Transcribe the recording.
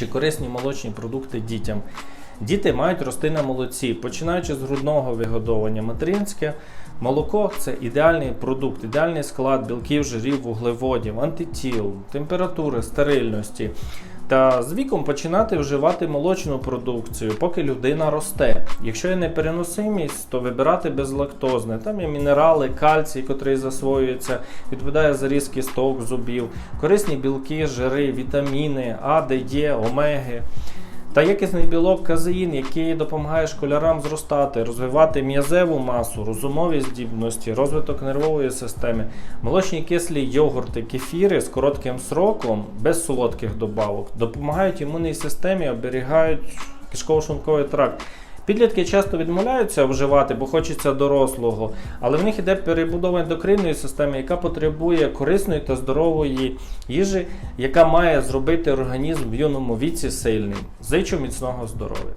чи корисні молочні продукти дітям. Діти мають рости на молоці, починаючи з грудного вигодовування. Материнське молоко це ідеальний продукт, ідеальний склад білків, жирів, вуглеводів, антитіл, температури, стерильності. Та з віком починати вживати молочну продукцію, поки людина росте. Якщо є непереносимість, то вибирати безлактозне. Там є мінерали, кальцій, котрий засвоюється, відповідає за різкий кісток, зубів, корисні білки, жири, вітаміни, А, Д, Е, омеги. Та якісний білок казеїн, який допомагає школярам зростати, розвивати м'язеву масу, розумові здібності, розвиток нервової системи, молочні кислі йогурти, кефіри з коротким сроком, без солодких добавок, допомагають імунній системі, оберігають кишково-шлунковий тракт. Підлітки часто відмовляються вживати, бо хочеться дорослого, але в них іде перебудова ендокринної системи, яка потребує корисної та здорової їжі, яка має зробити організм в юному віці сильним. Зичу міцного здоров'я.